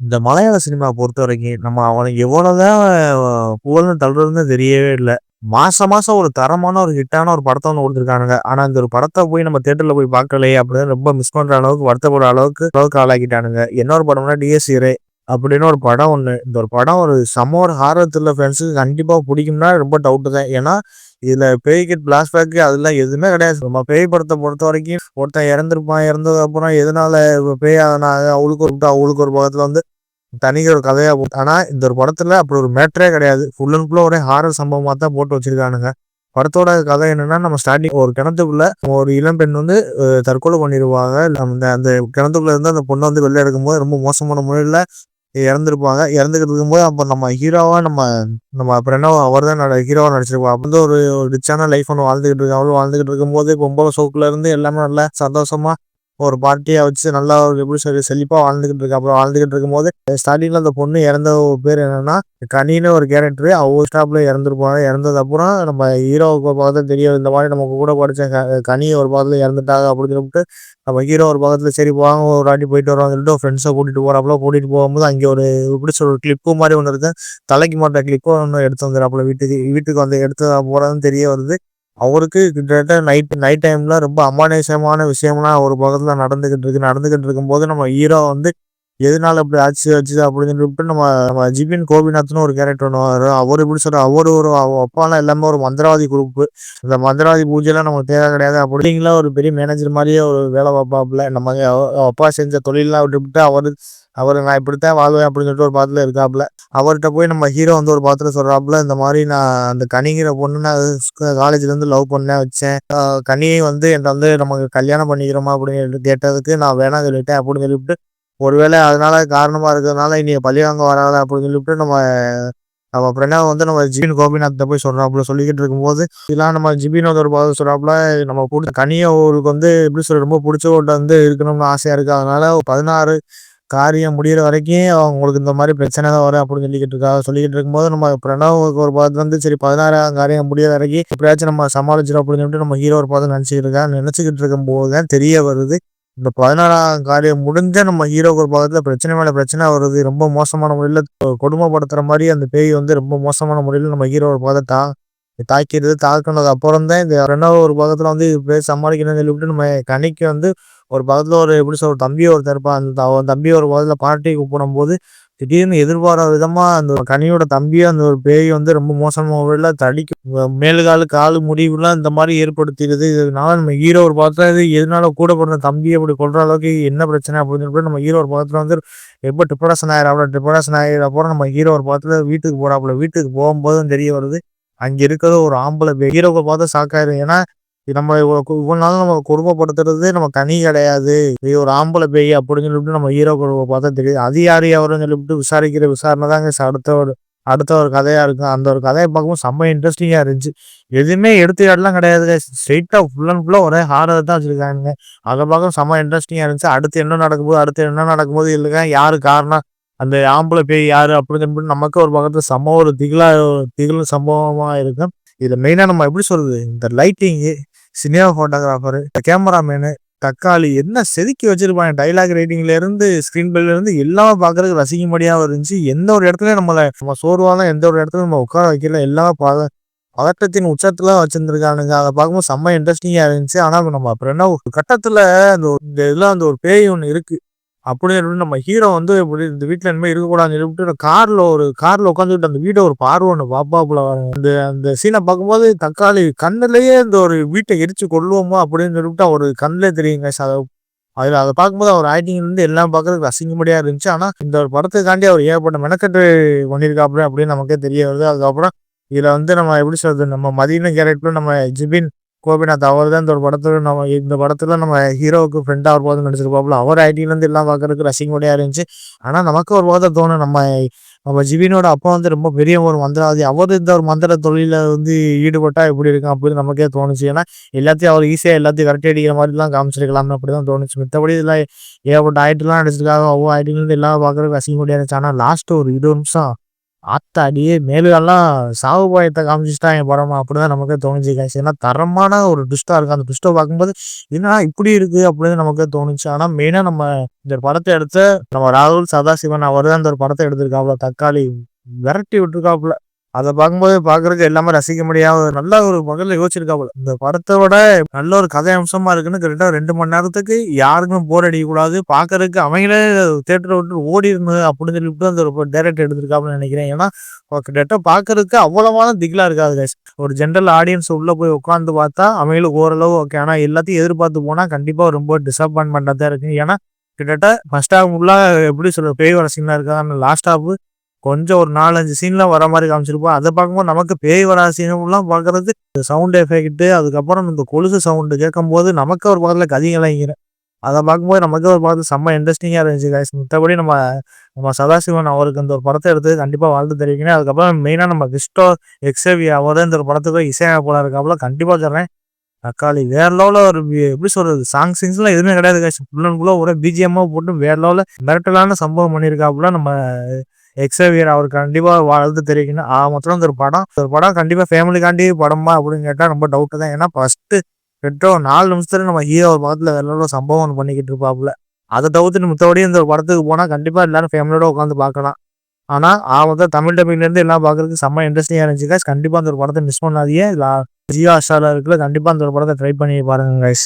இந்த மலையாள சினிமா பொறுத்த வரைக்கும் நம்ம அவனுக்கு எவ்வளோதான் புகழ்னு தள்ளுறதுன்னு தெரியவே இல்லை. மாசம் மாசம் ஒரு தரமான ஒரு ஹிட்டான ஒரு படத்தை ஒன்று கொடுத்துருக்காங்க ஆனா இந்த ஒரு படத்தை போய் நம்ம தேட்டர்ல போய் பார்க்கலையே அப்படின்னு ரொம்ப மிஸ் பண்ற அளவுக்கு வருத்தப்படுற அளவுக்கு அளவுக்கு ஆளாக்கிட்டானுங்க. என்ன ஒரு படம்னா டிஎஸ்இரே அப்படின்னு ஒரு படம் ஒன்று இந்த ஒரு படம் ஒரு செம்ம ஒரு ஹாரர் த்ரில்லர் ஃபேன்ஸுக்கு கண்டிப்பா ரொம்ப டவுட்டு தான். ஏன்னா இதில் பேய்கிட் கிட் பேக்கு அதெல்லாம் எதுவுமே கிடையாது. நம்ம பேய் படத்தை பொறுத்த வரைக்கும் ஒருத்தன் இறந்துருப்பான் இறந்ததுக்கு அப்புறம் எதனால பேய் ஆனாங்க அவளுக்கு ஒரு அவளுக்கு ஒரு பக்கத்தில் வந்து தனியாக ஒரு கதையாக போட்டு ஆனால் இந்த ஒரு படத்தில் அப்படி ஒரு மேட்டரே கிடையாது. ஃபுல் அண்ட் ஃபுல்லாக ஒரே ஹாரர் சம்பவமாக தான் போட்டு வச்சிருக்கானுங்க. படத்தோட கதை என்னன்னா நம்ம ஸ்டார்டிங் ஒரு கிணத்துக்குள்ள ஒரு இளம்பெண் வந்து தற்கொலை பண்ணிடுவாங்க அந்த அந்த கிணத்துக்குள்ள இருந்து அந்த பொண்ணை வந்து வெளில எடுக்கும்போது ரொம்ப மோசமான முறையில் இறந்துருப்பாங்க. இறந்துக்கிட்டு இருக்கும்போது அப்போ நம்ம ஹீரோவாக நம்ம நம்ம அப்புறம் என்ன அவர் தான் ஹீரோவாக நடிச்சிருப்போம் அப்போ வந்து ஒரு ரிச்சான லைஃப் ஒன்று வாழ்ந்துகிட்டு இருக்கோம் அவ்வளோ வாழ்ந்துகிட்டு இருக்கும்போது பொம்பளை சோக்குல இருந்து எல்லாமே நல்லா சந்தோஷமா ஒரு பார்ட்டியா வச்சு நல்லா ஒரு எப்படி சொல்லி செழிப்பாக வாழ்ந்துக்கிட்டு இருக்கா. அப்புறம் வாழ்ந்துக்கிட்டு இருக்கும்போது ஸ்டார்டிங்கில் அந்த பொண்ணு இறந்த பேர் என்னன்னா கனின்னு ஒரு கேரக்டர் அவங்க ஸ்டாப்ல இறந்துருப்பாங்க. இறந்தது அப்புறம் நம்ம ஹீரோவுக்கு ஒரு பக்கத்தில் தெரியும் இந்த மாதிரி நமக்கு கூட படித்த க கனி ஒரு பக்கத்தில் இறந்துட்டாங்க அப்படின்னு சொல்லிட்டு நம்ம ஹீரோ ஒரு பக்கத்தில் சரி போவாங்க ஒரு வாட்டி போயிட்டு வருவாங்க சொல்லிட்டு ஃப்ரெண்ட்ஸை கூட்டிகிட்டு போறாப்புல கூட்டிகிட்டு போகும்போது அங்கே ஒரு எப்படி சொல்ற கிளிப்பு மாதிரி ஒன்று இருக்கு தலைக்கு மாட்ட கிளிப்பு ஒன்று எடுத்து வந்துடுறாப்புல வீட்டுக்கு வீட்டுக்கு வந்து எடுத்து போகிறதுன்னு தெரிய வருது அவருக்கு கிட்டத்தட்ட நைட் நைட் டைம்ல ரொம்ப அமானுஷமான விஷயம்லாம் ஒரு பக்கத்தில் நடந்துகிட்டு இருக்கு. நடந்துகிட்டு இருக்கும்போது நம்ம ஹீரோ வந்து எதனால இப்படி ஆச்சு ஆச்சு அப்படின்னு சொல்லிட்டு நம்ம நம்ம ஜிபின் கோபிநாத்னு ஒரு கேரக்டர் ஒன்று வரும் அவர் எப்படி சொல்ற அவர் ஒரு அவ அப்பாலாம் எல்லாமே ஒரு மந்திரவாதி குரூப் இந்த மந்திரவாதி பூஜைலாம் நமக்கு தேவை கிடையாது. அப்படிங்களா ஒரு பெரிய மேனேஜர் மாதிரியே ஒரு வேலை பார்ப்பாப்புல. நம்ம அப்பா செஞ்ச தொழிலெலாம் விட்டுவிட்டு அவர் அவர் நான் இப்படித்தான் வாழ்வேன் அப்படின்னு சொல்லிட்டு ஒரு பாத்துல இருக்காப்புல. அவர்கிட்ட போய் நம்ம ஹீரோ வந்து ஒரு பாத்துல சொல்றாப்புல இந்த மாதிரி நான் அந்த கனிங்கிற பொண்ணு நான் காலேஜ்ல இருந்து லவ் பண்ண வச்சேன். கனியை வந்து என்கிட்ட வந்து நமக்கு கல்யாணம் பண்ணிக்கிறோமா அப்படின்னு கேட்டதுக்கு நான் வேணாம் சொல்லிட்டேன் அப்படின்னு சொல்லிவிட்டு ஒருவேளை அதனால காரணமா இருக்கிறதுனால இனி பழி வாங்க வராத அப்படின்னு சொல்லிவிட்டு நம்ம நம்ம பிரணவ் வந்து நம்ம ஜிபின் கோபிநாத்த போய் சொல்றாப்புல சொல்லிக்கிட்டு இருக்கும்போது இதெல்லாம் நம்ம ஜிபின் வந்து ஒரு பாத்து சொல்றாப்புல நம்ம பிடிச்ச கனியை ஊருக்கு வந்து எப்படி சொல்ற ரொம்ப பிடிச்சவர்கிட்ட வந்து இருக்கணும்னு ஆசையா இருக்கு. அதனால பதினாறு காரியம் முடிகிற வரைக்கும் அவங்களுக்கு இந்த மாதிரி பிரச்சனை தான் வரும் அப்படின்னு சொல்லிக்கிட்டு இருக்கா சொல்லிக்கிட்டு இருக்கும்போது நம்ம பிரணவுக்கு ஒரு பாதத்தில் வந்து சரி பதினாறாம் காரியம் முடியாத வரைக்கும் எப்படியாச்சும் நம்ம சமாளிச்சிடும் அப்படின்னு சொல்லிட்டு நம்ம ஹீரோ ஒரு பாதம் நினச்சிக்கிட்டு இருக்கா இருக்கும் இருக்கும்போது தான் தெரிய வருது. இந்த பதினாறாம் காரியம் முடிஞ்ச நம்ம ஹீரோக்கு ஒரு பக்கத்துல பிரச்சனை மேல பிரச்சனை வருது ரொம்ப மோசமான முறையில கொடுமைப்படுத்துகிற கொடுமைப்படுத்துற மாதிரி அந்த பேய் வந்து ரொம்ப மோசமான முறையில நம்ம ஹீரோ ஒரு பக்கத்தை தா தாக்கிடுது தாக்குனது அப்புறம் தான் இந்த ரெண்டாவது ஒரு பக்கத்துல வந்து இது பேர் சமாளிக்கணும்னு சொல்லிவிட்டு நம்ம கணிக்கு வந்து ஒரு பக்கத்துல ஒரு எப்படி சொல்ற தம்பி ஒருத்தர் இருப்பான் அந்த தம்பி ஒரு பக்கத்துல பார்ட்டி கூப்பிடும்போது திடீர்னு எதிர்பாராத விதமா அந்த கனியோட தம்பியை அந்த ஒரு பேய் வந்து ரொம்ப மோசமாக முறையில தடிக்கும். மேலுகாலு காலு முடிவுலாம் இந்த மாதிரி ஏற்படுத்திடுது. இதனால நம்ம ஹீரோ ஒரு பக்கத்துல இது எதனால கூட பிறந்த தம்பியை அப்படி கொள்ற அளவுக்கு என்ன பிரச்சனை அப்படின்னு சொல்லிட்டு நம்ம ஹீரோ ஒரு பக்கத்துல வந்து எப்போ டிப்ரெஷன் ஆயிராப்புல டிப்ரெஷன் ஆகிற அப்புறம் நம்ம ஹீரோ ஒரு பக்கத்துல வீட்டுக்கு போறாப்புல வீட்டுக்கு போகும்போதும் தெரிய வருது அங்க இருக்கிறது ஒரு ஆம்பளை ஹீரோவை பார்த்து ஷாக்காயிரும் ஏன்னா நம்ம இவ்வளவு நாள் நம்ம குடும்பப்படுத்துறது நம்ம கனி கிடையாது. இது ஒரு ஆம்பளை பேய் அப்படின்னு சொல்லிட்டு நம்ம ஹீரோ பார்த்தா தெரியுது. அது யார் அவருன்னு சொல்லிட்டு விசாரிக்கிற விசாரணை தாங்க அடுத்த ஒரு அடுத்த ஒரு கதையா இருக்கும் அந்த ஒரு கதையை பார்க்கும்போது செம்ம இன்ட்ரெஸ்டிங்கா இருந்துச்சு. எதுவுமே எடுத்துக்காட்டுலாம் கிடையாது ஸ்ட்ரெயிட்டா ஃபுல் அண்ட் ஃபுல்லா ஒரே ஹாரர் தான் வச்சிருக்காங்க அதை பார்க்க செம்ம இன்ட்ரெஸ்டிங்கா இருந்துச்சு. அடுத்து என்ன நடக்கும்போது அடுத்து என்ன நடக்கும்போது இல்லைங்க யாரு காரணம் அந்த ஆம்பளை பேய் யாரு அப்படின்னு சொல்லிட்டு நமக்கு ஒரு பக்கத்துல செம்ம ஒரு திகிலா திகில் சம்பவமா இருக்கும். இதுல மெயினா நம்ம எப்படி சொல்றது இந்த லைட்டிங்கு சினிமா போட்டோகிராஃபரு கேமராமேனு தக்காளி என்ன செதுக்கி வச்சிருப்பாங்க? டைலாக் ரைட்டிங்ல இருந்து ஸ்கிரீன் பிளேல இருந்து எல்லாமே பாக்குறதுக்கு ரசிக்கும்படியா இருந்துச்சு. எந்த ஒரு இடத்துலயும் நம்மள நம்ம சோர்வாலாம் எந்த ஒரு இடத்துல நம்ம உட்கார வைக்கல. எல்லாமே பத பதட்டத்தின் உச்சத்துல வச்சிருந்துருக்கானுங்க. அதை பார்க்கும்போது செம்ம இன்ட்ரெஸ்டிங்கா இருந்துச்சு. ஆனா நம்ம அப்புறம் என்ன ஒரு கட்டத்துல அந்த இந்த இதெல்லாம் அந்த ஒரு பேய் ஒன்று இருக்கு. அப்படின்னு நம்ம ஹீரோ வந்து இப்படி இந்த வீட்டில் இனிமேல் இருக்கக்கூடாதுன்னு சொல்லிட்டு காரில் ஒரு காரில் உட்காந்துட்டு அந்த வீட்டை ஒரு பார்வை ஒன்று பாப்பாப்புல அந்த அந்த சீனை பார்க்கும்போது தக்காளி கண்ணிலேயே இந்த ஒரு வீட்டை எரிச்சு கொள்ளுவோமோ அப்படின்னு சொல்லிட்டு அவர் கண்ணிலே தெரியுங்க அதை அதில் அதை பார்க்கும்போது அவர் ஆக்டிங்லேருந்து எல்லாம் பார்க்கறதுக்கு அசிங்கமடியாக இருந்துச்சு. ஆனால் இந்த ஒரு படத்துக்காண்டி அவர் ஏற்பட்ட மெனக்கட்டு பண்ணியிருக்காப்புல அப்படின்னு நமக்கே தெரிய வருது. அதுக்கப்புறம் இதில் வந்து நம்ம எப்படி சொல்றது நம்ம மதியின கேரக்டரும் நம்ம ஜிபின் கோபிநாத் அவர் தான் இந்த ஒரு படத்துல நம்ம இந்த படத்துல நம்ம ஹீரோவுக்கு ஃப்ரெண்டாக ஒரு போதும் நடிச்சிருப்பாப்புல அவர் ஐடியில இருந்து எல்லாம் பார்க்கறதுக்கு ரசிக்கும்படியா இருந்துச்சு. ஆனால் நமக்கு ஒரு போதை தோணும். நம்ம நம்ம ஜிபினோட அப்பா வந்து ரொம்ப பெரிய ஒரு மந்திரவாதி. அவர் இந்த ஒரு மந்திர தொழிலில் வந்து ஈடுபட்டா எப்படி இருக்கும் அப்படின்னு நமக்கே தோணுச்சு. ஏன்னா எல்லாத்தையும் அவர் ஈஸியாக எல்லாத்தையும் விரட்டி அடிக்கிற மாதிரிலாம் காமிச்சிருக்கலாம்னு அப்படி தான் தோணுச்சு. மித்தபடி இதெல்லாம் ஏகப்பட்ட ஆயிட்டுலாம் நடிச்சிருக்காங்க. ஒவ்வொரு ஆயிட்டில எல்லாம் பார்க்கறதுக்கு ரசிக்க இருந்துச்சு. ஆனால் லாஸ்ட் ஒரு இருபது நிமிஷம் ஆத்தாடியே மேலெல்லாம் சாவு பாயத்தை காமிச்சிட்டாங்க படமா. அப்படிதான் நமக்கு தோணுச்சு காசு ஏன்னா தரமான ஒரு ட்விஸ்டா இருக்கு. அந்த ட்விஸ்ட்டை பார்க்கும்போது என்னடா இப்படி இருக்கு அப்படின்னு நமக்கே தோணுச்சு. ஆனா மெயினா நம்ம இந்த படத்தை எடுத்த நம்ம ராகுல் சதாசிவன் அவர் தான் இந்த ஒரு படத்தை எடுத்திருக்காப்புல தக்காளி விரட்டி விட்டுருக்காப்புல. அதை பார்க்கும்போது பார்க்கறதுக்கு எல்லாமே ரசிக்க முடியாத நல்ல ஒரு வகையில் யோசிச்சிருக்காப்புல இந்த படத்தோட நல்ல ஒரு கதை அம்சமா இருக்குன்னு கரெக்டாக ரெண்டு மணி நேரத்துக்கு யாருக்கும் போர் அடிக்கக்கூடாது. பார்க்கறதுக்கு அவங்களே தேட்டரை விட்டு ஓடி இருந்தது அப்படின்னு சொல்லிட்டு அந்த ஒரு டேரக்டர் எடுத்திருக்காப்புன்னு நினைக்கிறேன். ஏன்னா கிட்டத்தட்ட பார்க்கறதுக்கு அவ்வளவான திகிலா இருக்காது கைஸ் ஒரு ஜென்ரல் ஆடியன்ஸ் உள்ள போய் உட்காந்து பார்த்தா அவங்களுக்கு ஓரளவு ஓகே ஆனால் எல்லாத்தையும் எதிர்பார்த்து போனா கண்டிப்பா ரொம்ப டிசப்பாயின்மெண்ட்டாக தான் இருக்கு ஏன்னா கிட்டத்தட்ட ஃபர்ஸ்ட் ஹாஃப் ஃபுல்லாக எப்படி சொல்ற பேய் வர சீன்லாம் இருக்கா லாஸ்ட் ஹாஃப் கொஞ்சம் ஒரு நாலஞ்சு சீன்லாம் வர மாதிரி காமிச்சிருப்போம். அதை பார்க்கும்போது நமக்கு பேய் வரா சீனெல்லாம் பார்க்கறது சவுண்ட் எஃபெக்ட்டு அதுக்கப்புறம் இந்த கொலுசு சவுண்டு கேட்கும்போது நமக்கு ஒரு பக்கத்தில் கதிகளாங்கிறேன் அதை பார்க்கும்போது நமக்கு ஒரு பக்கத்தில் செம்ம இன்ட்ரெஸ்டிங்காக இருந்துச்சு கைஸ் மற்றபடி நம்ம நம்ம சதாசிவன் அவருக்கு இந்த ஒரு படத்தை எடுத்து கண்டிப்பாக வாழ்த்து தெரிவிக்கணும் அதுக்கப்புறம் மெயினாக நம்ம கிறிஸ்டோ எக்ஸேவி அவர் இந்த ஒரு படத்துக்கு இசையமைப்பாளர் இருக்காப்புல கண்டிப்பாக சொல்கிறேன் தக்காளி வேற லெவலில் ஒரு எப்படி சொல்கிறது சாங் சிங்ஸ்லாம் எதுவுமே கிடையாது கைஸ் ஃபுல் அண்ட் ஃபுல்லாக ஒரே பிஜிஎம்மாக போட்டு வேற லெவலில் மிரட்டலான சம்பவம் பண்ணியிருக்காப்புல நம்ம எக்ஸேவியர் அவர் கண்டிப்பாக வாழ்த்து தெரிவிக்கணும். ஆ மொத்தம் இந்த ஒரு படம் ஒரு படம் கண்டிப்பாக ஃபேமிலிக்காண்டி படமா அப்படின்னு கேட்டால் ரொம்ப டவுட்டு தான். ஏன்னா ஃபஸ்ட்டு கிட்ட நாலு நிமிஷத்துல நம்ம ஹீரோ ஒரு படத்தில் எல்லாரும் சம்பவம் ஒன்று பண்ணிக்கிட்டு இருப்பாப்புல. அதை தவிர்த்து மித்தபடி இந்த ஒரு படத்துக்கு போனால் கண்டிப்பாக எல்லாரும் ஃபேமிலியோட உட்காந்து பார்க்கலாம். ஆனால் ஆ மொத்தம் தமிழ் டப்பிங்லேருந்து எல்லாம் பார்க்கறதுக்கு செம்ம இன்ட்ரெஸ்டிங்காக இருந்துச்சு guys. கண்டிப்பாக அந்த ஒரு படத்தை மிஸ் பண்ணாதீங்க. ஜியோ ஹாட்ஸ்டாரில் இருக்குல்ல கண்டிப்பாக அந்த ஒரு படத்தை ட்ரை பண்ணி பாருங்க கைஸ்